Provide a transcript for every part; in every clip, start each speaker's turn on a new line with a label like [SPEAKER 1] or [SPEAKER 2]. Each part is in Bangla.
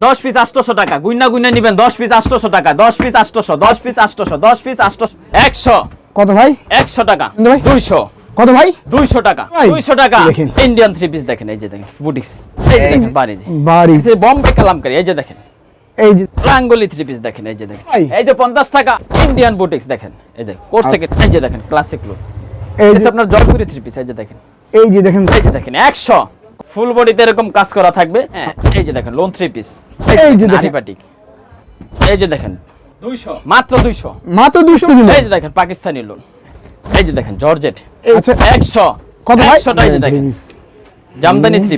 [SPEAKER 1] দশ পিস আটশোশো টাকা গুইনা গুইনা নিবেন দশ পিস আটশোশো টাকা দশ পিস আটশোশো দশ পিস আটশোশো দশ পিস আটশোশো একশো
[SPEAKER 2] কত ভাই
[SPEAKER 1] একশো টাকা দুইশো
[SPEAKER 2] কত ভাই
[SPEAKER 1] দুইশো টাকা
[SPEAKER 2] ভাই,
[SPEAKER 1] দুইশো টাকা ইন্ডিয়ান থ্রি পিস দেখেন এই যে দেখেন বুটিক্স এই যে দেখেন বাড়ি
[SPEAKER 2] বাড়ি
[SPEAKER 1] যে বম্বে কালামকারি এই যে দেখেন
[SPEAKER 2] এই যে
[SPEAKER 1] রাঙ্গলি থ্রি পিস দেখেন এই যে দেখেন এই যে পঞ্চাশ টাকা ইন্ডিয়ান বুটিক্স দেখেন এই দেখেন কোর্স থেকে এই যে দেখেন ক্লাসিক লুক
[SPEAKER 2] এই যে
[SPEAKER 1] আপনার জয়পুরি থ্রি পিস এই যে দেখেন
[SPEAKER 2] এই যে দেখেন
[SPEAKER 1] এই যে দেখেন একশো ফুল বডিতে এরকম কাজ করা থাকবে। হ্যাঁ এই যে দেখেন লোন থ্রি পিস
[SPEAKER 2] এই যে দেখেন।
[SPEAKER 1] এই যে দেখেন। দুইশো। মাত্র দুইশো।
[SPEAKER 2] মাত্র দুশো দিলে
[SPEAKER 1] এই যে দেখেন পাকিস্তানি লোন এই যে দেখেন জর্জেট।
[SPEAKER 2] আচ্ছা
[SPEAKER 1] একশো।
[SPEAKER 2] কত ভাই?
[SPEAKER 1] টাকা এই যে দেখেন। জামদানি থ্রি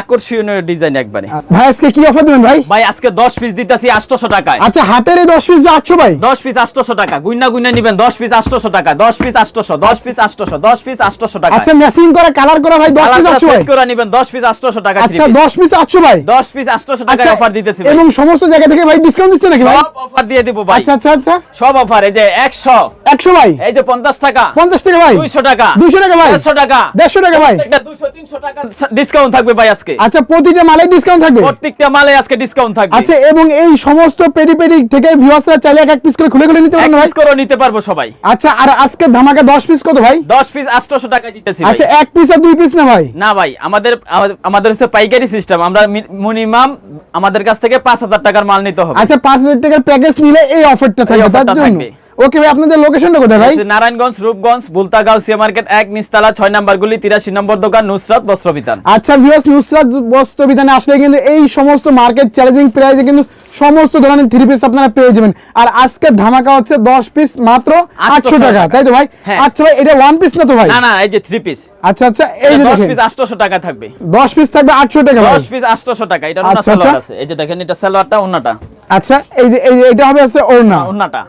[SPEAKER 1] আকর্ষণীয় ডিজাইন একবারে।
[SPEAKER 2] ভাই আজকে কি অফার দিবেন ভাই?
[SPEAKER 1] ভাই আজকে দশ পিস দিতেছি আটশোশো টাকায়।
[SPEAKER 2] আচ্ছা হাতের এই দশ পিস আটশো ভাই?
[SPEAKER 1] দশ পিস আটশোশো টাকা। গুইনা গুইনা নিবেন দশ পিস আটশোশো টাকা দশ পিস আটশোশো দশ পিস আটশোশো দশ পিস আটশোশো টাকা
[SPEAKER 2] আচ্ছা ম্যাচিং করা কালার করা ভাই দশ পিস আটশো ভাই?
[SPEAKER 1] করে নিবেন দশ পিস আটশোশো টাকা
[SPEAKER 2] আচ্ছা দশ পিস আটশো ভাই?
[SPEAKER 1] দশ পিস আটশোশো টাকা
[SPEAKER 2] আচ্ছা,
[SPEAKER 1] অফার দিতেছি ভাই।
[SPEAKER 2] এবং সমস্ত জায়গা থেকে ভাই ডিসকাউন্ট দিচ্ছে নাকি ভাই?
[SPEAKER 1] সব অফার দিয়ে দিব ভাই।
[SPEAKER 2] আচ্ছা আচ্ছা আচ্ছা।
[SPEAKER 1] সব অফার এই যে একশো।
[SPEAKER 2] একশো ভাই।
[SPEAKER 1] এই যে পঞ্চাশ টাকা।
[SPEAKER 2] পঞ্চাশ টাকা ভাই।
[SPEAKER 1] দুইশো টাকা।
[SPEAKER 2] দুইশো টাকা ভাই।
[SPEAKER 1] দেড়শো টাকা।
[SPEAKER 2] দেড়শো টাকা ভাই।
[SPEAKER 1] একটা টাকা ডিসকাউন্ট থাকবে ভাই আজকে।
[SPEAKER 2] আচ্ছা প্রতিটা মালে ডিসকাউন্ট থাকবে?
[SPEAKER 1] প্রত্যেকটা মালে আজকে ডিসকাউন্ট থাকবে।
[SPEAKER 2] আচ্ছা এবং এই সমস্ত পেডি পেডি থেকে ভিউয়ার্সরা চাইলে এক এক পিস করে খুলে খুলে নিতে
[SPEAKER 1] এক
[SPEAKER 2] পারবেন ভাই?
[SPEAKER 1] পিস করে নিতে পারব সবাই।
[SPEAKER 2] আচ্ছা আর আজকে ধামাকা দশ পিস কত ভাই?
[SPEAKER 1] দশ পিস আটশোশো টাকা দিতেছি ভাই।
[SPEAKER 2] আচ্ছা এক পিস আর দুই পিস না ভাই?
[SPEAKER 1] না ভাই আমাদের আমাদের- হচ্ছে পাইকারি সিস্টেম আমরা মিনিমাম আমাদের কাছ থেকে পাঁচ হাজার টাকার মাল নিতে হবে।
[SPEAKER 2] আচ্ছা পাঁচ হাজার টাকার প্যাকেজ নিলে এই অফারটা থাকবে তার জন্য?
[SPEAKER 1] থাকবে।
[SPEAKER 2] ওকে ভাই আপনাদের লোকেশনটা কোথায় ভাই?
[SPEAKER 1] নারায়ণগঞ্জ রূপগঞ্জ বুলতাগাঁও সিয়া মার্কেট এক নিস্তালা ছয় নাম্বার গুলি তিরাশি নম্বর দোকান নুসরাত বস্ত্রবিতান
[SPEAKER 2] আচ্ছা ভিউয়ার্স নুসরাত বস্ত্র বিধানে আসলে কিন্তু এই সমস্ত মার্কেট চ্যালেঞ্জিং প্রাইসে কিন্তু সমস্ত ধরনের থ্রি পিস আপনারা পেয়ে যাবেন। আর আজকের ধামাকা হচ্ছে দশ পিস মাত্র
[SPEAKER 1] 800
[SPEAKER 2] আটশো টাকা। তাই তো ভাই?
[SPEAKER 1] হ্যাঁ।
[SPEAKER 2] আচ্ছা ভাই এটা ওয়ান পিস না তো ভাই?
[SPEAKER 1] না না এই যে থ্রি পিস
[SPEAKER 2] আচ্ছা আচ্ছা এই যে
[SPEAKER 1] দশ
[SPEAKER 2] দেখেন।
[SPEAKER 1] পিস আটশোশো টাকা থাকবে।
[SPEAKER 2] দশ পিস থাকবে আটশো টাকা ভাই।
[SPEAKER 1] দশ পিস আটশোশো টাকা এটা
[SPEAKER 2] আচ্ছা,
[SPEAKER 1] ওনা সালোয়ার
[SPEAKER 2] আচ্ছা।
[SPEAKER 1] আছে। এই যে দেখেন এটা সালোয়ারটা ওনাটা
[SPEAKER 2] আচ্ছা এই যে এটা হবে আছে ওড়না।
[SPEAKER 1] ওনাটা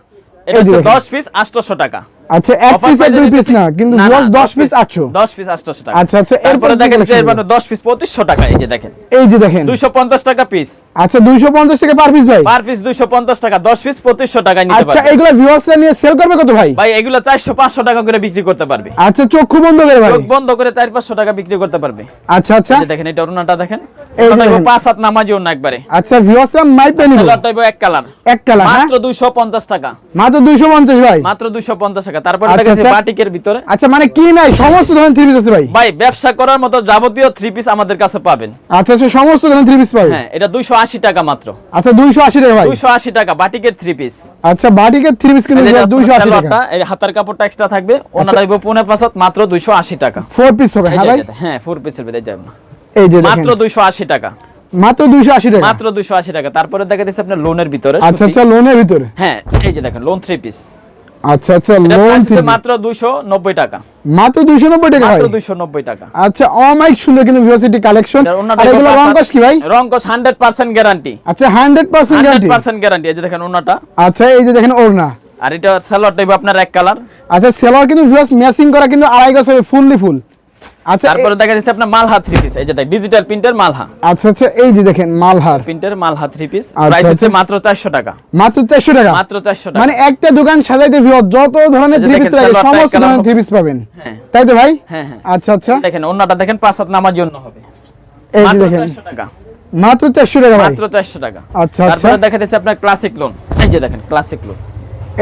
[SPEAKER 1] এটা হচ্ছে
[SPEAKER 2] দেখেন।
[SPEAKER 1] দশ পিস আটশোশো টাকা
[SPEAKER 2] আচ্ছা এক পিস আর দুই পিস না কিন্তু
[SPEAKER 1] না, না,
[SPEAKER 2] ভিউয়ার্স দশ পিস আটশো।
[SPEAKER 1] দশ পিস আটশোশো টাকা।
[SPEAKER 2] আচ্ছা, আচ্ছা, এরপরে কি
[SPEAKER 1] দেখা যাচ্ছে
[SPEAKER 2] collection?
[SPEAKER 1] এরপর দশ পিস পঁচিশশো টাকা এই যে দেখেন।
[SPEAKER 2] এই যে দেখেন।
[SPEAKER 1] দুইশো পঞ্চাশ টাকা পিস
[SPEAKER 2] আচ্ছা দুইশো পঞ্চাশ টাকা পার পিস ভাই।
[SPEAKER 1] পার পিস দুইশো পঞ্চাশ টাকা দশ পিস পঁচিশশো টাকায় নিতে
[SPEAKER 2] আচ্ছা
[SPEAKER 1] পারবে।
[SPEAKER 2] এগুলো ভিউয়ার্সরা নিয়ে সেল করবে কত ভাই?
[SPEAKER 1] ভাই এগুলো চারশো পাঁচশো টাকা করে বিক্রি করতে পারবে।
[SPEAKER 2] আচ্ছা চক্ষু বন্ধ করে ভাই।
[SPEAKER 1] চোখ বন্ধ করে চার পাঁচশো টাকা বিক্রি করতে পারবে।
[SPEAKER 2] আচ্ছা আচ্ছা।
[SPEAKER 1] এই যে দেখেন এটা ওনাটা দেখেন। ওনাটা পাঁচ হাত নামাজি অন্য একবারে।
[SPEAKER 2] আচ্ছা ভিউয়ার্সরা মাই পেনি
[SPEAKER 1] সালোয়ার টাইপ এক কালার
[SPEAKER 2] এক কালার হ্যাঁ?
[SPEAKER 1] মাত্র দুইশো পঞ্চাশ টাকা।
[SPEAKER 2] মাত্র দুইশো পঞ্চাশ ভাই।
[SPEAKER 1] মাত্র দুইশো পঞ্চাশ টাকা তারপরে
[SPEAKER 2] আচ্ছা,
[SPEAKER 1] দেখা যাচ্ছে
[SPEAKER 2] আচ্ছা।
[SPEAKER 1] বাটিকের ভিতরে।
[SPEAKER 2] আচ্ছা মানে কি নাই সমস্ত ধরনের থ্রি পিস আছে ভাই।
[SPEAKER 1] ভাই ব্যবসা করার মতো যাবতীয় থ্রি পিস আমাদের কাছে পাবেন।
[SPEAKER 2] আচ্ছা আচ্ছা সমস্ত ধরনের থ্রি পিস পাবে
[SPEAKER 1] হ্যাঁ এটা দুইশো আশি টাকা মাত্র।
[SPEAKER 2] আচ্ছা দুইশো আশি টাকা ভাই।
[SPEAKER 1] দুইশো আশি টাকা বাটিকের থ্রি পিস
[SPEAKER 2] আচ্ছা বাটিকের থ্রি পিস কিন্তু দুইশো আশি টাকা।
[SPEAKER 1] এই হাতার কাপড়টা এক্সট্রা থাকবে। ওনাটা দিব পনেরো পাঁচ মাত্র দুইশো আশি টাকা।
[SPEAKER 2] ফোর পিস হবে হ্যাঁ ভাই?
[SPEAKER 1] হ্যাঁ ফোর পিসের বেঁধে যাবে
[SPEAKER 2] এই যে
[SPEAKER 1] মাত্র দুইশো আশি টাকা।
[SPEAKER 2] মাত্র দুইশো আশি টাকা।
[SPEAKER 1] মাত্র দুইশো আশি টাকা। তারপরে দেখা যাচ্ছে আপনার লোনের ভিতরে
[SPEAKER 2] আচ্ছা আচ্ছা লোনের ভিতরে।
[SPEAKER 1] হ্যাঁ এই যে দেখেন লোন থ্রি পিস
[SPEAKER 2] আচ্ছা আচ্ছা লোন
[SPEAKER 1] মাত্র দুইশো নব্বই টাকা।
[SPEAKER 2] মাত্র দুইশো নব্বই টাকা
[SPEAKER 1] মাত্র দুইশো নব্বই টাকা।
[SPEAKER 2] আচ্ছা অমাইক সুন্দর কিন্তু ভিউসিটি কালেকশন আর এগুলো
[SPEAKER 1] পাঁচ
[SPEAKER 2] রং
[SPEAKER 1] হাত-
[SPEAKER 2] কস কি ভাই?
[SPEAKER 1] রংকস 100% গ্যারান্টি
[SPEAKER 2] আচ্ছা hundred percent
[SPEAKER 1] hundred
[SPEAKER 2] guarantee
[SPEAKER 1] percent guarantee এই যে দেখেন ওনাটা।
[SPEAKER 2] আচ্ছা এই যে দেখেন ওড়না।
[SPEAKER 1] আর এটা সালোয়ার টাইপ আপনার এক কালার
[SPEAKER 2] আচ্ছা সেলার কিন্তু ভিউয়ার্স ম্যাচিং করা কিন্তু আড়াই গজ হবে ফুললি ফুল আচ্ছা
[SPEAKER 1] তারপরে দেখা যাচ্ছে আপনার মালহা থ্রি পিস এই যেটা ডিজিটাল প্রিন্টের মালহা।
[SPEAKER 2] আচ্ছা আচ্ছা এই যে দেখেন মালহার।
[SPEAKER 1] প্রিন্টের মালহা থ্রি পিস প্রাইস হচ্ছে। মাত্র চারশো টাকা।
[SPEAKER 2] মাত্র চারশো টাকা?
[SPEAKER 1] মাত্র চারশো টাকা।
[SPEAKER 2] মানে একটা দোকান সাজাইতে ভিউয়ার যত ধরনের থ্রি পিস
[SPEAKER 1] দেখেন,
[SPEAKER 2] লাগে সমস্ত ধরনের থ্রি পিস পাবেন।
[SPEAKER 1] হ্যাঁ।
[SPEAKER 2] তাই তো ভাই?
[SPEAKER 1] হ্যাঁ হ্যাঁ।
[SPEAKER 2] আচ্ছা আচ্ছা।
[SPEAKER 1] দেখেন ওনাটা দেখেন পাঁচ হাত নামার জন্য হবে।
[SPEAKER 2] এই যে
[SPEAKER 1] মাত্র
[SPEAKER 2] দেখেন।
[SPEAKER 1] চারশো টাকা।
[SPEAKER 2] মাত্র চারশো টাকা
[SPEAKER 1] মাত্র চারশো টাকা।
[SPEAKER 2] আচ্ছা,
[SPEAKER 1] তারপরে
[SPEAKER 2] আচ্ছা।
[SPEAKER 1] দেখা যাচ্ছে আপনার ক্লাসিক লোন এই যে দেখেন ক্লাসিক লোন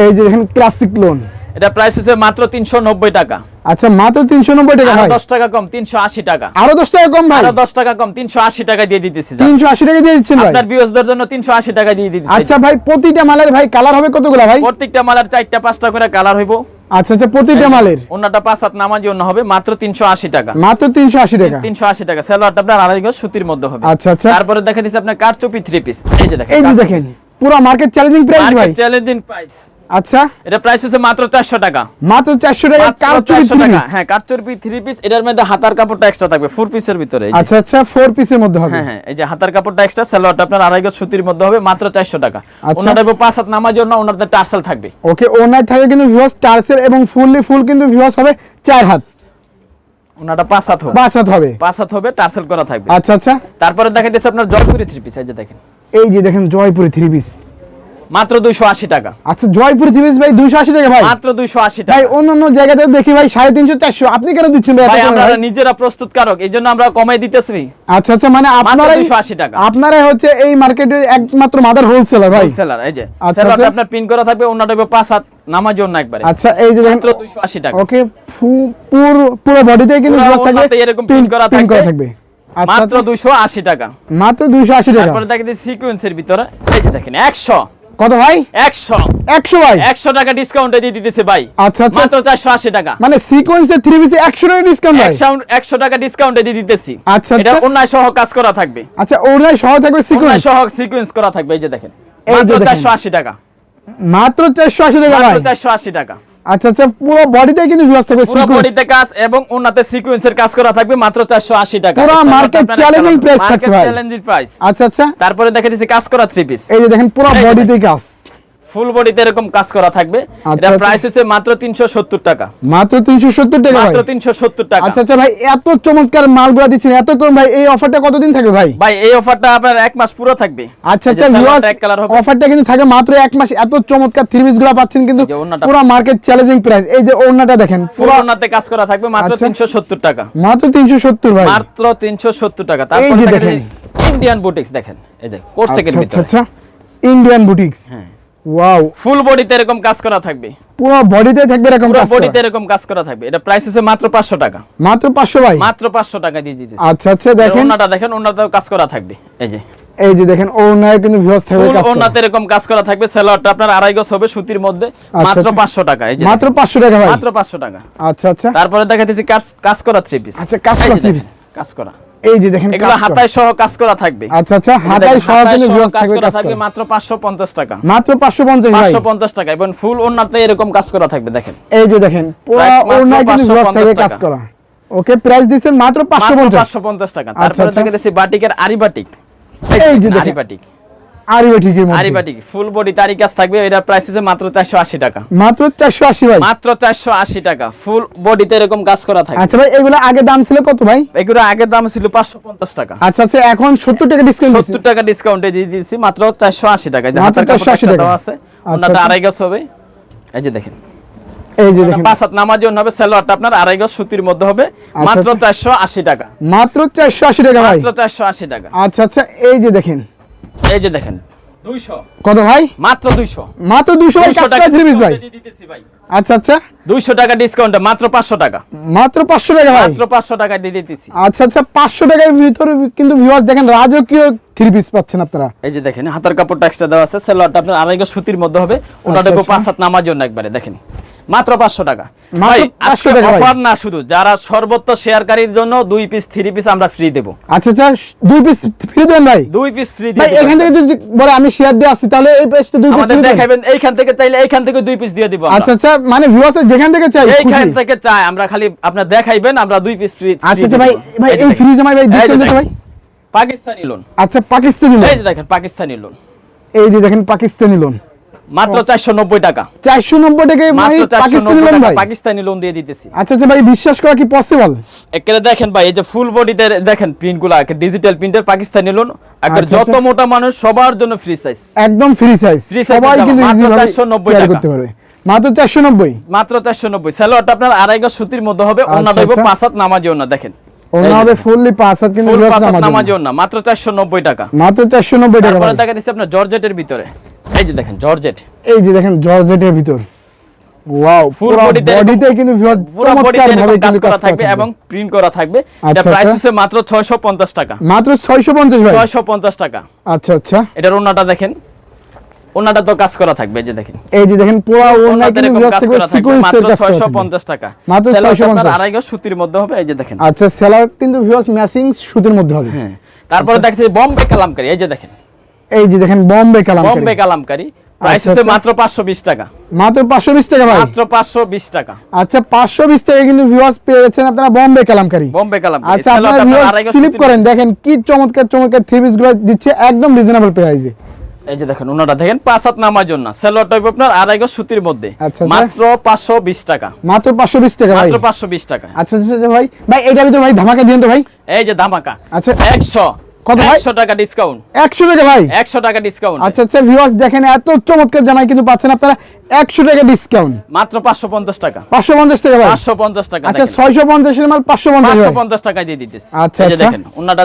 [SPEAKER 2] এই যে দেখেন ক্লাসিক লোন
[SPEAKER 1] এটা প্রাইস হচ্ছে মাত্র তিনশো নব্বই টাকা।
[SPEAKER 2] আচ্ছা মাত্র তিনশো নব্বই টাকা ভাই।
[SPEAKER 1] দশ টাকা কম তিনশো আশি টাকা।
[SPEAKER 2] আরও দশ টাকা কম ভাই।
[SPEAKER 1] আরও টাকা কম তিনশো আশি টাকা দিয়ে দিতেছি যা।
[SPEAKER 2] তিনশো আশি টাকা দিয়ে দিচ্ছেন ভাই।
[SPEAKER 1] আপনার জন্য তিনশো আশি টাকা দিয়ে দিতেছি।
[SPEAKER 2] আচ্ছা ভাই প্রতিটা মালের ভাই কালার হবে কতগুলা ভাই?
[SPEAKER 1] প্রত্যেকটা মালার চারটা পাঁচটা করে কালার হইব।
[SPEAKER 2] আচ্ছা আচ্ছা প্রতিটা মালের।
[SPEAKER 1] অন্যটা পাঁচ হাত নামাজি অন্য হবে মাত্র তিনশো আশি টাকা।
[SPEAKER 2] মাত্র
[SPEAKER 1] সালোয়ারটা আপনার আড়াই গজ সুতির মধ্যে হবে।
[SPEAKER 2] আচ্ছা আচ্ছা।
[SPEAKER 1] তারপরে দেখা আপনার কারচুপি থ্রি পিস এই যে দেখেন
[SPEAKER 2] এই যে দেখেন পুরো মার্কেট চ্যালেঞ্জিং প্রাইস ভাই।
[SPEAKER 1] চ্যালেঞ্জিং প্রাইস
[SPEAKER 2] আচ্ছা।
[SPEAKER 1] এটা প্রাইস হচ্ছে মাত্র চারশো টাকা।
[SPEAKER 2] মাত্র চারশো টাকা
[SPEAKER 1] মাত্র
[SPEAKER 2] কারচুপি
[SPEAKER 1] 400 টাকা।
[SPEAKER 2] পিস
[SPEAKER 1] হ্যাঁ কারচুপি থ্রি পিস এটার মধ্যে হাতার কাপড়টা এক্সট্রা থাকবে ফোর পিসের ভিতরে
[SPEAKER 2] আচ্ছা আচ্ছা ফোর পিসের মধ্যে হবে।
[SPEAKER 1] হ্যাঁ হ্যাঁ এই যে হাতার কাপড়টা এক্সট্রা সালোয়ারটা আপনার আড়াই গজ সুতির মধ্যে হবে মাত্র চারশো টাকা।
[SPEAKER 2] আচ্ছা।
[SPEAKER 1] পাঁচ হাত নামার জন্য টার্সেল থাকবে।
[SPEAKER 2] ওকে ওনার থাকে কিন্তু ভিউয়ার্স টার্সেল এবং ফুললি ফুল কিন্তু ভিউয়ার্স হবে চার হাত।
[SPEAKER 1] ওনাটা পাঁচ হাত হবে।
[SPEAKER 2] পাঁচ হাত হবে।
[SPEAKER 1] পাঁচ হাত হবে টার্সেল করা থাকবে।
[SPEAKER 2] আচ্ছা আচ্ছা।
[SPEAKER 1] তারপরে দেখা যাচ্ছে আপনার জয়পুরি থ্রি পিস এই যে দেখেন।
[SPEAKER 2] এই যে দেখেন জয়পুরি থ্রি পিস
[SPEAKER 1] মাত্র দুইশো আশি টাকা।
[SPEAKER 2] আচ্ছা জয়পুর থ্রি ভাই দুইশো আশি টাকা ভাই?
[SPEAKER 1] মাত্র দুইশো আশি
[SPEAKER 2] ভাই
[SPEAKER 1] টাকা।
[SPEAKER 2] অন্য অন্য জায়গাতে দেখি ভাই সাড়ে তিনশো চারশো। আপনি কেন দিচ্ছেন ভাই
[SPEAKER 1] আমরা? নিজেরা প্রস্তুতকারক আমরা কমাই দিতেছি।
[SPEAKER 2] আচ্ছা আচ্ছা মানে আপনারাই
[SPEAKER 1] 280 টাকা।
[SPEAKER 2] আপনারাই হচ্ছে এই মার্কেটে একমাত্র মাদার হোলসেলার ভাই।
[SPEAKER 1] হোলসেলার এই যে।
[SPEAKER 2] আচ্ছা,
[SPEAKER 1] সেলারটা
[SPEAKER 2] আচ্ছা।
[SPEAKER 1] আপনার পিন করা থাকবে অন্যটা হবে পাঁচ হাত নামার জন্য একবারে।
[SPEAKER 2] আচ্ছা এই যে
[SPEAKER 1] মাত্র দুইশো আশি টাকা।
[SPEAKER 2] ওকে পুরো পুরো বডিতে কিন্তু
[SPEAKER 1] এরকম করা থাকবে।
[SPEAKER 2] আচ্ছা
[SPEAKER 1] মাত্র
[SPEAKER 2] আচ্ছা,
[SPEAKER 1] দুইশো আশি টাকা।
[SPEAKER 2] মাত্র দুইশো আশি টাকা।
[SPEAKER 1] তারপরে দেখেন সিকোয়েন্সের ভিতরে। এই যে দেখেন একশো।
[SPEAKER 2] কত ভাই?
[SPEAKER 1] একশো।
[SPEAKER 2] একশো ভাই?
[SPEAKER 1] একশো টাকা ডিসকাউন্টে দিয়ে দিতেছে ভাই।
[SPEAKER 2] আচ্ছা আচ্ছা।
[SPEAKER 1] মাত্র চারশো আশি টাকা।
[SPEAKER 2] মানে সিকোয়েন্সে থ্রি পিসে একশো টাকা ডিসকাউন্ট ভাই
[SPEAKER 1] একশো একশো টাকা ডিসকাউন্টে দিয়ে দিতেছি।
[SPEAKER 2] আচ্ছা,
[SPEAKER 1] এটা
[SPEAKER 2] আচ্ছা।
[SPEAKER 1] অন্যায় সহ কাজ করা থাকবে।
[SPEAKER 2] আচ্ছা ওরাই সহ থাকবে সিকোয়েন্স
[SPEAKER 1] সহ সিকোয়েন্স করা থাকবে এই যে দেখেন। মাত্র
[SPEAKER 2] দেখেন।
[SPEAKER 1] চারশো আশি টাকা।
[SPEAKER 2] মাত্র চারশো আশি টাকা ভাই।
[SPEAKER 1] মাত্র চারশো আশি টাকা।
[SPEAKER 2] আচ্ছা আচ্ছা পুরো বডিতে কিন্তু ভিউয়ার্স থাকবে
[SPEAKER 1] পুরো বডিতে কাজ এবং ওনাতে সিকোয়েন্সের কাজ করা থাকবে মাত্র 480 টাকা।
[SPEAKER 2] পুরো মার্কেট চ্যালেঞ্জিং প্রাইস থাকছে ভাই।
[SPEAKER 1] চ্যালেঞ্জিং প্রাইস
[SPEAKER 2] আচ্ছা আচ্ছা।
[SPEAKER 1] তারপরে দেখা দিচ্ছে কাজ করা থ্রি পিস
[SPEAKER 2] এই যে দেখেন পুরো বডিতে কাজ।
[SPEAKER 1] ফুল বডিতে এরকম কাজ করা থাকবে।
[SPEAKER 2] আচ্ছা,
[SPEAKER 1] এটা
[SPEAKER 2] আচ্ছা।
[SPEAKER 1] প্রাইস হচ্ছে মাত্র 370 টাকা।
[SPEAKER 2] মাত্র তিনশো সত্তর টাকা
[SPEAKER 1] মাত্র 370 টাকা।
[SPEAKER 2] আচ্ছা আচ্ছা ভাই এত চমৎকার মালগুলা দিচ্ছেন এত কম ভাই এই অফারটা কতদিন থাকবে ভাই?
[SPEAKER 1] ভাই এই অফারটা আপনার এক মাস পুরো থাকবে।
[SPEAKER 2] আচ্ছা আচ্ছা ভিউয়ার্স অফারটা কিন্তু থাকে মাত্র এক মাস এত চমৎকার থ্রি পিসগুলা পাচ্ছেন কিন্তু পুরো মার্কেট চ্যালেঞ্জিং প্রাইস এই যে ওড়নাটা দেখেন পুরো
[SPEAKER 1] ওনাতে কাজ করা থাকবে মাত্র
[SPEAKER 2] আচ্ছা।
[SPEAKER 1] 370 টাকা।
[SPEAKER 2] মাত্র তিনশো সত্তর ভাই।
[SPEAKER 1] মাত্র 370 টাকা। তারপরে দেখেন। ইন্ডিয়ান বুটিক্স দেখেন। এই যে কোর্সেকের
[SPEAKER 2] আচ্ছা
[SPEAKER 1] ভিতরে
[SPEAKER 2] আচ্ছা ইন্ডিয়ান বুটিক্স
[SPEAKER 1] হ্যাঁ।
[SPEAKER 2] ওয়াও
[SPEAKER 1] ফুল বডিতে এরকম কাজ করা থাকবে।
[SPEAKER 2] পুরো বডিতে থাকবে এরকম
[SPEAKER 1] পুরো বডিতে এরকম কাজ করা থাকবে। এটা প্রাইস হচ্ছে মাত্র 500 টাকা।
[SPEAKER 2] মাত্র পাঁচশো ভাই?
[SPEAKER 1] মাত্র 500 টাকা দিয়ে দিতেছি।
[SPEAKER 2] আচ্ছা আচ্ছা দেখেন।
[SPEAKER 1] ওনাটা দেখেন ওনাটাও কাজ করা থাকবে। এই যে।
[SPEAKER 2] এই যে দেখেন ওড়নায় কিন্তু ভিউয়ার্স থাকবে কাজ।
[SPEAKER 1] ওনাতে এরকম কাজ করা থাকবে। আপনার আড়াই গজ হবে সুতির মধ্যে। মাত্র
[SPEAKER 2] আচ্ছা।
[SPEAKER 1] 500 টাকা এই যে
[SPEAKER 2] মাত্র পাঁচশো টাকা ভাই।
[SPEAKER 1] মাত্র 500 টাকা।
[SPEAKER 2] আচ্ছা আচ্ছা।
[SPEAKER 1] তারপরে দেখাতেছি কাজ কাজ করা থ্রি পিস
[SPEAKER 2] আচ্ছা, কাজ করা piece।
[SPEAKER 1] কাজ করা।
[SPEAKER 2] এই যে দেখেন
[SPEAKER 1] এগুলো হাতায় সহ কাজ করা থাকবে।
[SPEAKER 2] আচ্ছা আচ্ছা হাতায় সহ
[SPEAKER 1] কাজ করা থাকবে মাত্র 550 টাকা।
[SPEAKER 2] মাত্র পাঁচশো পঞ্চাশ ভাই।
[SPEAKER 1] 550 টাকা এবং ফুল ওনাতে এরকম কাজ করা থাকবে দেখেন।
[SPEAKER 2] এই যে দেখেন পুরো
[SPEAKER 1] Price
[SPEAKER 2] কিন্তু
[SPEAKER 1] 550
[SPEAKER 2] কাজ করা। ওকে প্রাইস দিবেন মাত্র পাঁচশো
[SPEAKER 1] মাত্র
[SPEAKER 2] পঞ্চাশ
[SPEAKER 1] 550 টাকা।
[SPEAKER 2] আচ্ছা,
[SPEAKER 1] তারপরে
[SPEAKER 2] আচ্ছা।
[SPEAKER 1] দেখাতেছি বাটিকের আরি বাটিক।
[SPEAKER 2] এই যে দেখেন।
[SPEAKER 1] আরি বাটিক। ফুল বডি তারি কাজ থাকবে এটার প্রাইস হচ্ছে মাত্র 480 টাকা।
[SPEAKER 2] মাত্র ভাই।
[SPEAKER 1] মাত্র 480 টাকা ফুল বডিতে এরকম কাজ করা থাকবে।
[SPEAKER 2] আচ্ছা ভাই এগুলো আগে দাম ছিল কত ভাই?
[SPEAKER 1] এগুলো আগের দাম ছিল 550 টাকা।
[SPEAKER 2] আচ্ছা আচ্ছা এখন সত্তর টাকা ডিসকাউন্ট
[SPEAKER 1] সত্তর টাকা ডিসকাউন্টে দিয়ে দিয়েছি মাত্র চারশো আশি টাকা। হাতের কাপড়
[SPEAKER 2] 480
[SPEAKER 1] আছে
[SPEAKER 2] আচ্ছা,
[SPEAKER 1] ওনাটা
[SPEAKER 2] আচ্ছা।
[SPEAKER 1] আড়াই গজ হবে। এই যে দেখেন।
[SPEAKER 2] এই যে দেখেন।
[SPEAKER 1] পাঁচ হাত নামার জন্য হবে সালোয়ারটা আপনার আড়াই গজ সুতির মধ্যে হবে মাত্র
[SPEAKER 2] আচ্ছা।
[SPEAKER 1] চারশো আশি টাকা।
[SPEAKER 2] মাত্র চারশো আশি টাকা ভাই।
[SPEAKER 1] মাত্র চারশো আশি টাকা।
[SPEAKER 2] আচ্ছা আচ্ছা এই যে দেখেন।
[SPEAKER 1] এই যে দেখেন। দুইশো।
[SPEAKER 2] কত ভাই?
[SPEAKER 1] মাত্র দুইশো।
[SPEAKER 2] মাত্র
[SPEAKER 1] দুইশো
[SPEAKER 2] ভাই আচ্ছা আচ্ছা।
[SPEAKER 1] দুইশো টাকা ডিসকাউন্টে মাত্র পাঁচশো টাকা।
[SPEAKER 2] মাত্র পাঁচশো টাকা ভাই?
[SPEAKER 1] মাত্র পাঁচশো টাকা দিয়ে দিতেছি।
[SPEAKER 2] আচ্ছা আচ্ছা পাঁচশো টাকার ভিতরে কিন্তু ভিউয়ার্স দেখেন রাজকীয় থ্রি পিস পাচ্ছেন আপনারা।
[SPEAKER 1] এই যে দেখেন হাতের কাপড়টা এক্সট্রা দেওয়া আছে সালোয়ারটা আপনার আড়াই গজ সুতির মধ্যে হবে ওটা
[SPEAKER 2] আচ্ছা,
[SPEAKER 1] দেবো
[SPEAKER 2] আচ্ছা।
[SPEAKER 1] পাঁচ হাত নামার জন্য একবারে দেখেন। মাত্র পাঁচশো টাকা। ভাই
[SPEAKER 2] 500
[SPEAKER 1] আজকে
[SPEAKER 2] টাকা
[SPEAKER 1] অফার না শুধু যারা সর্বোচ্চ শেয়ারকারীর জন্য দুই পিস থ্রি পিস আমরা ফ্রি দেবো।
[SPEAKER 2] আচ্ছা আচ্ছা দুই পিস ফ্রি দেন ভাই?
[SPEAKER 1] দুই পিস ফ্রি
[SPEAKER 2] ভাই এখান থেকে যদি বলে আমি শেয়ার দিয়ে আসছি তাহলে এই পেজটা দুই পিস ফ্রি
[SPEAKER 1] দেখাবেন এইখান থেকে চাইলে এইখান থেকে দুই পিস দিয়ে দিব
[SPEAKER 2] আচ্ছা আচ্ছা মানে ভিউয়ার্স যেখান থেকে চাই
[SPEAKER 1] এইখান থেকে চাই আমরা খালি আপনার দেখাইবেন আমরা দুই পিস ফ্রি
[SPEAKER 2] আচ্ছা আচ্ছা ভাই ভাই এই ফ্রি জামাই ভাই দিচ্ছেন ভাই
[SPEAKER 1] পাকিস্তানি লোন
[SPEAKER 2] আচ্ছা পাকিস্তানি লোন
[SPEAKER 1] এই যে দেখেন পাকিস্তানি লোন
[SPEAKER 2] এই যে দেখেন পাকিস্তানি লোন
[SPEAKER 1] মাত্র চারশো নব্বই টাকা।
[SPEAKER 2] চারশো নব্বই টাকায় ভাই পাকিস্তানি লোন ভাই।
[SPEAKER 1] পাকিস্তানি লোন দিয়ে দিতেছি।
[SPEAKER 2] আচ্ছা আচ্ছা ভাই বিশ্বাস করা কি পসিবল
[SPEAKER 1] একেবারে দেখেন ভাই এই যে ফুল বডিতে দেখেন প্রিন্টগুলা ডিজিটাল প্রিন্টের পাকিস্তানি লোন একবার
[SPEAKER 2] আচ্ছা,
[SPEAKER 1] যত
[SPEAKER 2] আচ্ছা।
[SPEAKER 1] মোটা মানুষ সবার জন্য ফ্রি সাইজ
[SPEAKER 2] একদম ফ্রি সাইজ
[SPEAKER 1] Free size
[SPEAKER 2] সবাই কিন্তু
[SPEAKER 1] মাত্র 490 টাকা।
[SPEAKER 2] করতে পারবে। মাত্র চারশো নব্বই।
[SPEAKER 1] মাত্র আপনার আড়াই গজ সুতির মধ্যে হবে
[SPEAKER 2] আচ্ছা, আচ্ছা।
[SPEAKER 1] পাঁচ হাত জন্য দেখেন।
[SPEAKER 2] অন্য হবে ফুললি পাঁচ হাত কিন্তু
[SPEAKER 1] ফুল
[SPEAKER 2] viewers
[SPEAKER 1] পাঁচ হাত
[SPEAKER 2] নামার
[SPEAKER 1] নামার
[SPEAKER 2] জন্য।
[SPEAKER 1] জন্য মাত্র চারশো নব্বই টাকা।
[SPEAKER 2] মাত্র চারশো নব্বই টাকা
[SPEAKER 1] তারপরে দেখা দিচ্ছে আপনার জর্জেটের ভিতরে। এই যে দেখেন জর্জেট।
[SPEAKER 2] এই যে দেখেন জর্জেটের ভিতর। ওয়াও পুরো
[SPEAKER 1] বডিতে
[SPEAKER 2] বডিতে কিন্তু
[SPEAKER 1] পুরো বডিতে কাজ করা থাকবে এবং প্রিন্ট করা থাকবে। এটা
[SPEAKER 2] আচ্ছা,
[SPEAKER 1] প্রাইস। হচ্ছে মাত্র 650 টাকা।
[SPEAKER 2] মাত্র ছয়শো পঞ্চাশ ভাই।
[SPEAKER 1] 650 টাকা।
[SPEAKER 2] আচ্ছা আচ্ছা।
[SPEAKER 1] এটার ওন্নাটা দেখেন। ওন্নাটা তো কাজ করা থাকবে যে দেখেন।
[SPEAKER 2] এই যে দেখেন পুরো কিন্তু
[SPEAKER 1] কাজ করা থাকবে মাত্র
[SPEAKER 2] এর কাজ করা থাকবে।
[SPEAKER 1] 650 টাকা।
[SPEAKER 2] মাত্র
[SPEAKER 1] সেলারটা আপনার
[SPEAKER 2] 650
[SPEAKER 1] আড়াই গজ সুতির মধ্যে হবে এই যে দেখেন।
[SPEAKER 2] আচ্ছা সেলার কিন্তু ভিউয়ার্স ম্যাচিং সুতির মধ্যে হবে।
[SPEAKER 1] হ্যাঁ তারপরে দেখছি বম্বে কালামকারী এই যে দেখেন।
[SPEAKER 2] এই যে দেখেন বম্বে কালাম
[SPEAKER 1] বম্বে কালামকারী প্রাইস
[SPEAKER 2] আচ্ছা, আচ্ছা।
[SPEAKER 1] মাত্র 520 টাকা।
[SPEAKER 2] মাত্র পাঁচশো বিশ টাকা ভাই?
[SPEAKER 1] মাত্র 520 টাকা।
[SPEAKER 2] আচ্ছা পাঁচশো বিশ টাকা কিন্তু ভিউয়ার্স পেয়ে যাচ্ছেন আপনারা বম্বে কালামকারী।
[SPEAKER 1] বম্বে কালামকারী।
[SPEAKER 2] আচ্ছা আপনারা স্লিপ করেন দেখেন কি চমৎকার চমৎকার থ্রি পিসগুলো দিচ্ছে একদম রিজনেবল প্রাইসে
[SPEAKER 1] এই যে দেখেন ওনাটা দেখেন পাঁচ হাত নামার জন্য। সেলোয়ার টাইপ আপনার আড়াই গজ সুতির মধ্যে।
[SPEAKER 2] আচ্ছা, আচ্ছা।
[SPEAKER 1] মাত্র পাঁচশো বিশ টাকা।
[SPEAKER 2] মাত্র পাঁচশো বিশ টাকা ভাই?
[SPEAKER 1] মাত্র পাঁচশো বিশ টাকা।
[SPEAKER 2] আচ্ছা আচ্ছা আচ্ছা ভাই। ভাই এটা ভিতরে ভাই ধামাকা দিন তো ভাই।
[SPEAKER 1] এই যে ধামাকা।
[SPEAKER 2] আচ্ছা।
[SPEAKER 1] একশো।
[SPEAKER 2] কত ভাই?
[SPEAKER 1] একশো টাকা ডিসকাউন্ট
[SPEAKER 2] একশো টাকা ভাই?
[SPEAKER 1] একশো টাকা ডিসকাউন্ট
[SPEAKER 2] আচ্ছা আচ্ছা ভিউয়ার্স দেখেন এত চমৎকার জামাই কিন্তু পাচ্ছেন আপনারা। একশো টাকা ডিসকাউন্ট
[SPEAKER 1] মাত্র পাঁচশো পঞ্চাশ টাকা।
[SPEAKER 2] পাঁচশো পঞ্চাশ টাকা ভাই?
[SPEAKER 1] টাকা
[SPEAKER 2] আচ্ছা মাল
[SPEAKER 1] দিয়ে দিতেছি।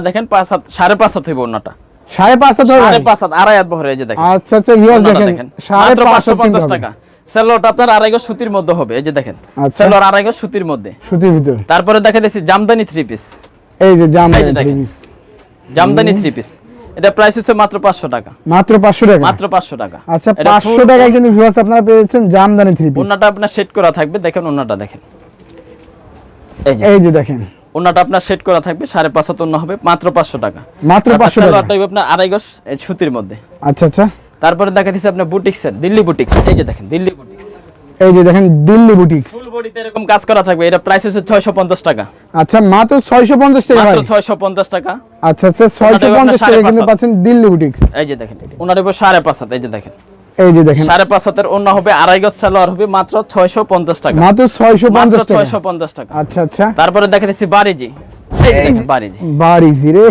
[SPEAKER 1] দেখেন পাঁচ হাত সাড়ে পাঁচ হাত হইব ওনাটা
[SPEAKER 2] সাড়ে পাঁচ হাজার
[SPEAKER 1] সাড়ে পাঁচ হাত আড়াই হাত বহরে যে দেখেন।
[SPEAKER 2] আচ্ছা আচ্ছা ভিউয়ার্স দেখেন। সাড়ে
[SPEAKER 1] পাঁচশো পঞ্চাশ
[SPEAKER 2] টাকা।
[SPEAKER 1] টাকা আপনার আড়াই গজ সুতির মধ্যে হবে এই যে দেখেন।
[SPEAKER 2] আচ্ছা।
[SPEAKER 1] সেলোর আড়াই সুতির মধ্যে।
[SPEAKER 2] সুতির ভিতর।
[SPEAKER 1] তারপরে দেখা দিচ্ছি জামদানি থ্রি পিস
[SPEAKER 2] এই যে
[SPEAKER 1] জামদানি থ্রি পিস এটা প্রাইস হচ্ছে মাত্র পাঁচশো টাকা।
[SPEAKER 2] মাত্র পাঁচশো টাকা।
[SPEAKER 1] মাত্র পাঁচশো টাকা।
[SPEAKER 2] আচ্ছা পাঁচশো টাকায় কিন্তু ভিউয়ার্স আপনারা পেয়েছেন জামদানি থ্রি পিস
[SPEAKER 1] ওনাটা আপনার সেট করা থাকবে দেখেন ওনাটা দেখেন। এই যে।
[SPEAKER 2] এই যে দেখেন।
[SPEAKER 1] ওনাটা আপনার সেট করা থাকবে সাড়ে পাঁচ হবে মাত্র পাঁচশো টাকা।
[SPEAKER 2] মাত্র 500 টাকা।
[SPEAKER 1] আপনার আড়াই গজ এই সুতির মধ্যে।
[SPEAKER 2] আচ্ছা আচ্ছা।
[SPEAKER 1] তারপরে দেখা দিচ্ছে আপনার বুটিক্সের দিল্লি বুটিক্স এই যে দেখেন দিল্লি বুটিক্স
[SPEAKER 2] এই যে দেখেন দিল্লি বুটিক্স
[SPEAKER 1] ফুল বডিতে এরকম কাজ করা থাকবে এটা প্রাইস হচ্ছে ছয়শো পঞ্চাশ টাকা।
[SPEAKER 2] আচ্ছা মাত্র ছয়শো পঞ্চাশ টাকা
[SPEAKER 1] মাত্র ছয়শো পঞ্চাশ টাকা।
[SPEAKER 2] আচ্ছা আচ্ছা ছয়শো
[SPEAKER 1] আপনার
[SPEAKER 2] পঞ্চাশ
[SPEAKER 1] সাড়ে
[SPEAKER 2] টাকা
[SPEAKER 1] পাঁচ
[SPEAKER 2] কিন্তু পাচ্ছেন দিল্লি বুটিক্স
[SPEAKER 1] এই যে দেখেন ওনার উপর সাড়ে পাঁচ হাত এই যে দেখেন।
[SPEAKER 2] এই যে দেখেন।
[SPEAKER 1] সাড়ে পাঁচ হাতের অন্য হবে আড়াই গজ সালোয়ার হবে মাত্র ছয়শো পঞ্চাশ টাকা।
[SPEAKER 2] মাত্র ছয়শো পঞ্চাশ
[SPEAKER 1] ছয়শো পঞ্চাশ টাকা।
[SPEAKER 2] আচ্ছা আচ্ছা।
[SPEAKER 1] তারপরে দেখা দিচ্ছি বারিজি। এই যে দেখেন বারিজি।
[SPEAKER 2] বাড়িছি রে।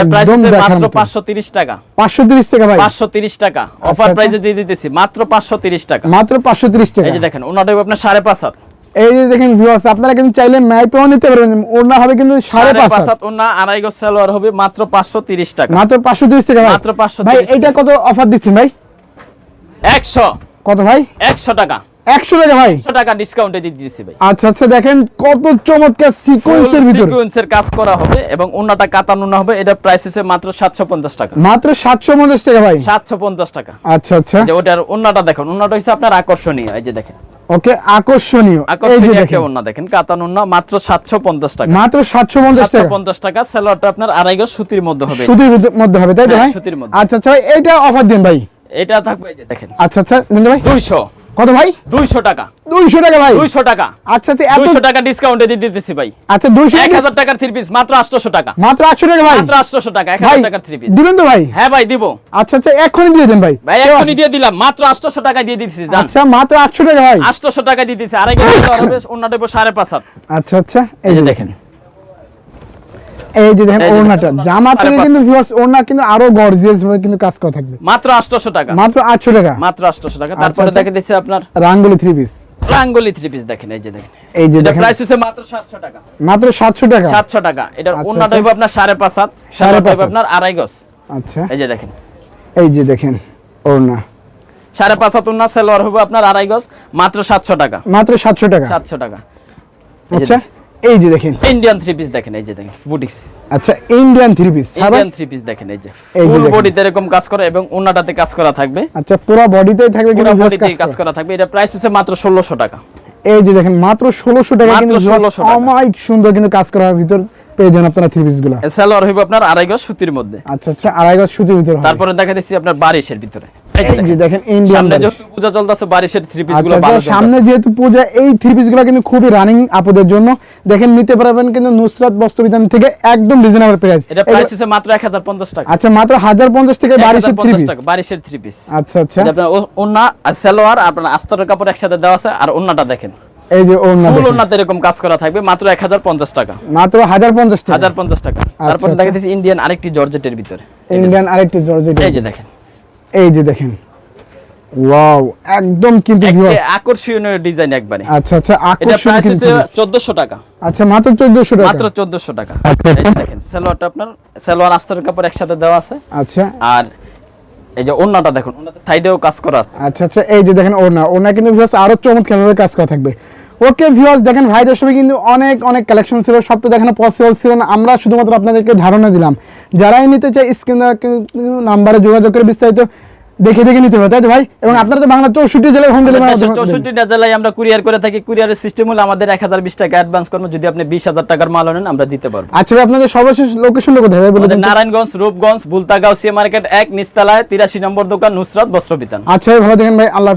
[SPEAKER 2] একদম
[SPEAKER 1] মাত্র
[SPEAKER 2] মতো।
[SPEAKER 1] পাঁচশো তিরিশ টাকা।
[SPEAKER 2] পাঁচশো তিরিশ টাকা ভাই।
[SPEAKER 1] পাঁচশো তিরিশ টাকা। অফার। প্রাইসে দিয়ে দিতেছি মাত্র পাঁচশো তিরিশ টাকা।
[SPEAKER 2] মাত্র পাঁচশো তিরিশ টাকা।
[SPEAKER 1] এই যে দেখেন ওনাটা আপনার সাড়ে পাঁচ হাত।
[SPEAKER 2] এই যে দেখেন ভিউয়ার্স আপনারা কিন্তু চাইলে ম্যাপেও নিতে পারবেন। ওনা হবে কিন্তু সাড়ে
[SPEAKER 1] সাড়ে
[SPEAKER 2] পাঁচ
[SPEAKER 1] পাঁচ
[SPEAKER 2] হাত।
[SPEAKER 1] হাত ওনা আড়াই গজ সালোয়ার হবে মাত্র পাঁচশো তিরিশ টাকা।
[SPEAKER 2] মাত্র পাঁচশো তিরিশ টাকা
[SPEAKER 1] মাত্র 530
[SPEAKER 2] ভাই এটা কত অফার দিচ্ছেন ভাই?
[SPEAKER 1] একশো।
[SPEAKER 2] কত ভাই?
[SPEAKER 1] একশো টাকা।
[SPEAKER 2] একশো টাকা ভাই?
[SPEAKER 1] একশো টাকা ডিসকাউন্টে দিয়ে দিতেছি ভাই।
[SPEAKER 2] আচ্ছা আচ্ছা দেখেন কত চমৎকার সিকোয়েন্সের ভিতর।
[SPEAKER 1] সিকোয়েন্সের কাজ করা হবে এবং ওনাটা কাতান ওনা হবে এটা প্রাইস হচ্ছে মাত্র সাতশো পঞ্চাশ টাকা।
[SPEAKER 2] মাত্র সাতশো পঞ্চাশ টাকা ভাই?
[SPEAKER 1] সাতশো পঞ্চাশ টাকা।
[SPEAKER 2] আচ্ছা আচ্ছা।
[SPEAKER 1] যে ওটার ওনাটা দেখুন ওনাটা হচ্ছে আপনার আকর্ষণীয় এই যে দেখেন।
[SPEAKER 2] ওকে আকর্ষণীয়। এই যে
[SPEAKER 1] আকর্ষণীয় একটা
[SPEAKER 2] দেখেন
[SPEAKER 1] ওনা দেখেন কাতান ওনা মাত্র সাতশো পঞ্চাশ টাকা।
[SPEAKER 2] মাত্র সাতশো পঞ্চাশ টাকা।
[SPEAKER 1] পঞ্চাশ টাকা সেলোয়ারটা আপনার আড়াই গজ সুতির মধ্যে হবে।
[SPEAKER 2] সুতির মধ্যে হবে তাই তো
[SPEAKER 1] হ্যাঁ,
[SPEAKER 2] ভাই?
[SPEAKER 1] সুতির মধ্যে।
[SPEAKER 2] আচ্ছা আচ্ছা ভাই, এইটা অফার দিন ভাই।
[SPEAKER 1] এটা থাকবে দেখেন।
[SPEAKER 2] আচ্ছা আচ্ছা ভাই।
[SPEAKER 1] দুইশো।
[SPEAKER 2] কত ভাই?
[SPEAKER 1] দুইশো টাকা।
[SPEAKER 2] দুইশো টাকা ভাই।
[SPEAKER 1] দুইশো টাকা।
[SPEAKER 2] আচ্ছা আচ্ছা এত
[SPEAKER 1] দুইশো টাকা ডিসকাউন্টে দিয়ে দিতেছি ভাই।
[SPEAKER 2] আচ্ছা দুইশো
[SPEAKER 1] এক
[SPEAKER 2] টাকা
[SPEAKER 1] হাজার টাকার থ্রি পিস মাত্র আটশোশো টাকা।
[SPEAKER 2] মাত্র আটশো টাকা ভাই।
[SPEAKER 1] মাত্র আটশোশো টাকা এক
[SPEAKER 2] ভাই
[SPEAKER 1] হাজার টাকার থ্রি পিস
[SPEAKER 2] দিবেন তো ভাই?
[SPEAKER 1] হ্যাঁ ভাই দিব।
[SPEAKER 2] আচ্ছা আচ্ছা দিয়ে দেন ভাই।
[SPEAKER 1] ভাই এখনই দিয়ে দিলাম। মাত্র আটশোশো টাকা দিয়ে দিতেছি জান।
[SPEAKER 2] আচ্ছা মাত্র আটশো টাকা ভাই।
[SPEAKER 1] আটশোশো টাকা দিয়ে দিতেছি। কেজি হবে
[SPEAKER 2] আচ্ছা আচ্ছা
[SPEAKER 1] এই যে দেখেন।
[SPEAKER 2] এই যে দেখেন ওড়নাটা জামা
[SPEAKER 1] সাড়ে
[SPEAKER 2] থেকে
[SPEAKER 1] পাঁচ।
[SPEAKER 2] কিন্তু viewers, ওড়না কিন্তু আরও গর্জিয়াস ভাবে কিন্তু কাজ করা থাকবে।
[SPEAKER 1] মাত্র আটশোশো টাকা।
[SPEAKER 2] মাত্র আটশো টাকা।
[SPEAKER 1] মাত্র আটশোশো টাকা। তারপরে
[SPEAKER 2] আচ্ছা।
[SPEAKER 1] দেখে দিচ্ছি আপনার
[SPEAKER 2] rangoli three piece
[SPEAKER 1] rangoli three piece দেখেন এই যে দেখেন।
[SPEAKER 2] এই যে দেখেন।
[SPEAKER 1] প্রাইস হচ্ছে মাত্র সাতশো টাকা।
[SPEAKER 2] মাত্র সাতশো টাকা।
[SPEAKER 1] সাতশো টাকা। এটার
[SPEAKER 2] আচ্ছা,
[SPEAKER 1] অন্যটা
[SPEAKER 2] আচ্ছা।
[SPEAKER 1] আপনার সাড়ে পাঁচ হাত।
[SPEAKER 2] সাড়ে
[SPEAKER 1] সাড়ে
[SPEAKER 2] পাঁচ
[SPEAKER 1] পাঁচ
[SPEAKER 2] হাত।
[SPEAKER 1] আপনার আড়াই গজ।
[SPEAKER 2] আচ্ছা।
[SPEAKER 1] এই যে দেখেন।
[SPEAKER 2] এই যে দেখেন ওড়না।
[SPEAKER 1] সাড়ে পাঁচ হাত উন্না সেলোয়ার হইব আপনার আড়াই গজ। মাত্র সাতশো টাকা।
[SPEAKER 2] মাত্র সাতশো টাকা।
[SPEAKER 1] সাতশো টাকা। এই
[SPEAKER 2] আচ্ছা। এই যে দেখেন।
[SPEAKER 1] ইন্ডিয়ান থ্রি পিস দেখেন এই যে দেখেন বুটিক্স
[SPEAKER 2] আচ্ছা Indian three piece
[SPEAKER 1] Indian three piece দেখেন এই যে ফুল। বডিতে এরকম কাজ করে এবং ওন্নাটাতে কাজ করা থাকবে।
[SPEAKER 2] আচ্ছা পুরো বডিতেই থাকবে কিন্তু viewers
[SPEAKER 1] বডিতে
[SPEAKER 2] কাজ করা।
[SPEAKER 1] করা থাকবে। এটা প্রাইস হচ্ছে মাত্র ষোলোশো টাকা।
[SPEAKER 2] এই যে দেখেন মাত্র ষোলোশো টাকা কিন্তু
[SPEAKER 1] 1600
[SPEAKER 2] অমাইক সুন্দর কিন্তু কাজ করার ভিতর পেয়ে যান আপনারা থ্রি পিসগুলা।
[SPEAKER 1] সেলোয়ার হইব আপনার আড়াই গজ সুতির মধ্যে।
[SPEAKER 2] আচ্ছা আচ্ছা আড়াই গজ সুতির ভিতর
[SPEAKER 1] তারপরে দেখা দিচ্ছি আপনার বারিশের ভিতরে। দেখেন।
[SPEAKER 2] ইন্ডিয়ান
[SPEAKER 1] পূজা চলতেছে বারিশের থ্রি পিস
[SPEAKER 2] আচ্ছা
[SPEAKER 1] গুলো ভালো
[SPEAKER 2] আচ্ছা, সামনে যেহেতু পূজা এই থ্রি পিসগুলো কিন্তু খুবই রানিং আপুদের জন্য। দেখেন নিতে পারবেন কিন্তু নুসরাত বস্ত্রবিধান থেকে একদম রিজনেবল প্রাইস
[SPEAKER 1] এটা প্রাইস হচ্ছে মাত্র এক হাজার পঞ্চাশ টাকা।
[SPEAKER 2] আচ্ছা মাত্র হাজার পঞ্চাশ বারিশের থ্রি পিস
[SPEAKER 1] বারিশের থ্রি পিস
[SPEAKER 2] আচ্ছা আচ্ছা।
[SPEAKER 1] আপনার ওন্না আর আপনার আস্তরের কাপড় একসাথে দেওয়া আছে আর ওন্নাটা দেখেন।
[SPEAKER 2] এই যে ওড়না
[SPEAKER 1] ফুল
[SPEAKER 2] দেখেন।
[SPEAKER 1] এরকম কাজ করা থাকবে মাত্র এক হাজার পঞ্চাশ টাকা।
[SPEAKER 2] মাত্র হাজার পঞ্চাশ টাকা।
[SPEAKER 1] হাজার পঞ্চাশ টাকা। তারপরে। ইন্ডিয়ান আরেকটি জর্জেটের ভিতরে।
[SPEAKER 2] ইন্ডিয়ান আরেকটি জর্জেট
[SPEAKER 1] এই যে দেখেন।
[SPEAKER 2] এই যে দেখেন। ওয়াও একদম কিন্তু
[SPEAKER 1] আকর্ষণীয় ডিজাইন একবারে।
[SPEAKER 2] আচ্ছা আচ্ছা
[SPEAKER 1] এটা প্রাইস হচ্ছে
[SPEAKER 2] জিনিস।
[SPEAKER 1] চোদ্দশো টাকা।
[SPEAKER 2] আচ্ছা মাত্র চোদ্দশো টাকা।
[SPEAKER 1] মাত্র চোদ্দশো টাকা। এই দেখেন সালোয়ারটা আপনার সালোয়ার আস্তরের কাপড় একসাথে দেওয়া আছে।
[SPEAKER 2] আচ্ছা।
[SPEAKER 1] আর এই যে ওন্নাটা দেখুন ওন্নাতে সাইডেও কাজ করা আছে।
[SPEAKER 2] আচ্ছা আচ্ছা এই যে দেখেন ওনা ওনা কিন্তু ভিউয়ার্স আরও চমৎকার কাজ করা থাকবে। ওকে ভিউয়ার্স দেখেন ভাইদের সঙ্গে কিন্তু অনেক অনেক কালেকশন ছিল সব তো দেখানো পসিবল ছিল না। আমরা শুধুমাত্র আপনাদেরকে ধারণা দিলাম। যারাই নিতে চায় স্ক্রিন নাম্বারে যোগাযোগ করে বিস্তারিত দেখে দেখে নিতে হবে তাই তো ভাই? এবং আপনারা তো বাংলা চৌষট্টি জেলায় হোম ডেলিভারি
[SPEAKER 1] চৌষট্টিটা জেলায় আমরা কুরিয়ার করে থাকি। কুরিয়ারের সিস্টেম হলো আমাদের এক হাজার বিশ টাকা অ্যাডভান্স করব যদি আপনি বিশ হাজার টাকার মাল আনেন আমরা দিতে পারব।
[SPEAKER 2] আচ্ছা আপনাদের সর্বশেষ লোকেশনটা কোথায় ভাই বলে।
[SPEAKER 1] নারায়ণগঞ্জ রূপগঞ্জ বুলতাগাঁও সি মার্কেট এক নিস্তালায় তিরাশি নম্বর দোকান নুসরাত বস্ত্র বিতান।
[SPEAKER 2] আচ্ছা ভাই, ভালো দেখেন ভাই আল্লাহ।